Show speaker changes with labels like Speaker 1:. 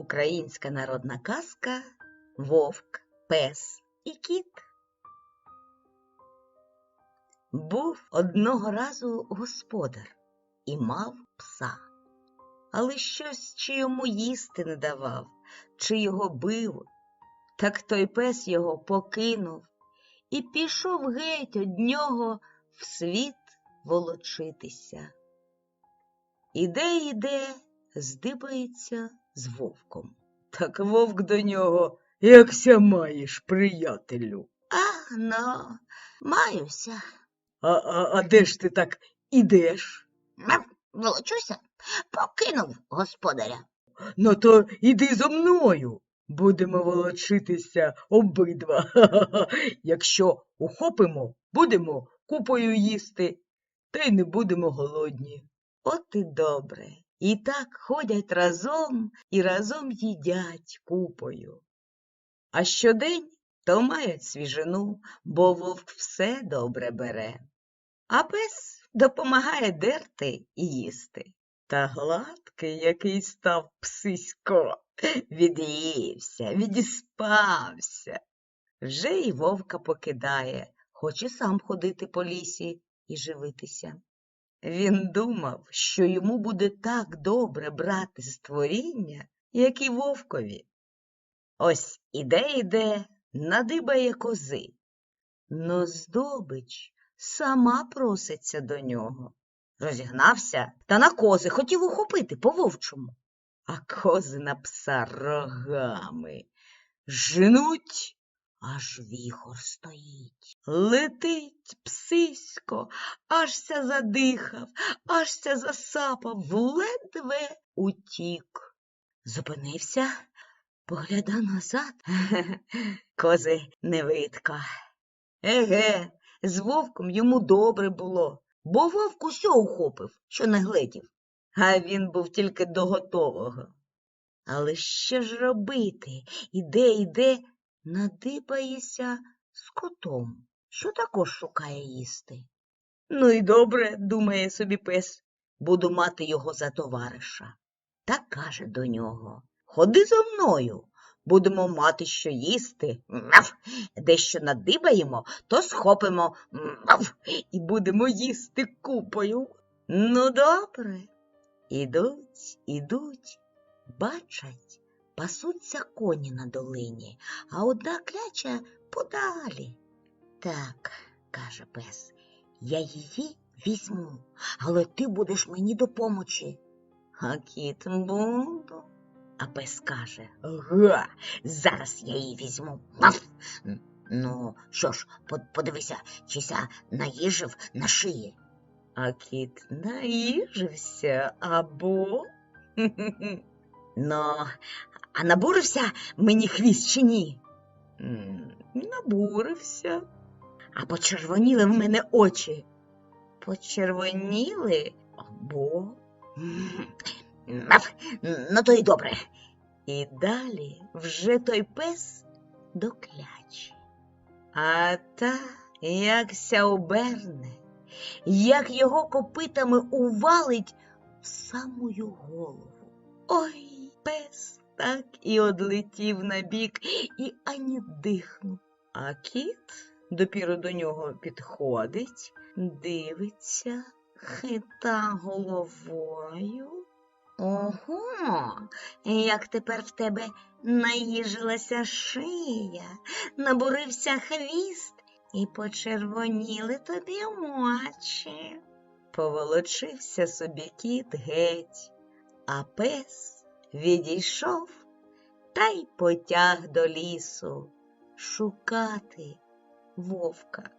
Speaker 1: Українська народна казка Вовк, пес і кіт. Був одного разу господар і мав пса, але щось чи йому їсти не давав, чи його бив, так той пес його покинув і пішов геть од нього в світ волочитися. Іде, іде, здибається з вовком. Так вовк до нього, якся маєш, приятелю. А, ну, маюся. А, а, а де ж ти так ідеш?
Speaker 2: Волочуся, покинув господаря.
Speaker 1: Ну то іди зо мною. Будемо волочитися обидва. Ха-ха-ха. Якщо ухопимо, будемо купою їсти, та й не будемо голодні. От і добре. І так ходять разом і разом їдять купою. А щодень то мають свіжину, бо вовк все добре бере. А пес допомагає дерти і їсти. Та гладкий, який став псисько, від'ївся, відіспався. Вже й вовка покидає, хоче сам ходити по лісі і живитися. Він думав, що йому буде так добре брати з творіння, як і вовкові. Ось іде іде, надибає кози. Но здобич сама проситься до нього. Розігнався та на кози хотів ухопити по вовчому. А кози на пса рогами. Жнуть, аж віхор стоїть. Летить псисько, ажся задихав, ажся засапав, ледве утік. Зупинився, погляда назад. Кози не видко. Еге, з вовком йому добре було, бо вовк усьо ухопив, що не гледів, а він був тільки до готового. Але що ж робити? Іде, іде, надибається з котом, що також шукає їсти. Ну і добре, думає собі пес, буду мати його за товариша. Та каже до нього Ходи зо мною, будемо мати що їсти. Мав. Дещо надибаємо, то схопимо мав, і будемо їсти купою. Ну, добре. Ідуть, ідуть, бачать, пасуться коні на долині, а одна кляча подалі. Так, каже пес, я її візьму, але ти будеш мені допомочі. А кіт буду. А пес каже Га, зараз я її візьму. Ну, що ж, под- подивися, чися наїжив на шиї. А кіт наїжився або. Ну, а набурився мені хвіст чи ні? Набурився. А почервоніли в мене очі. Почервоніли або. Ну то й добре. І далі вже той пес до клячі. А та якся оберне, як його копитами увалить в самую голову. Ой, пес так і одлетів на бік і ані дихнув. А кіт допіру до нього підходить, дивиться, хита головою. Ого, як тепер в тебе наїжилася шия, набурився хвіст і почервоніли тобі очі. Поволочився собі кіт геть, а пес відійшов та й потяг до лісу шукати вовка.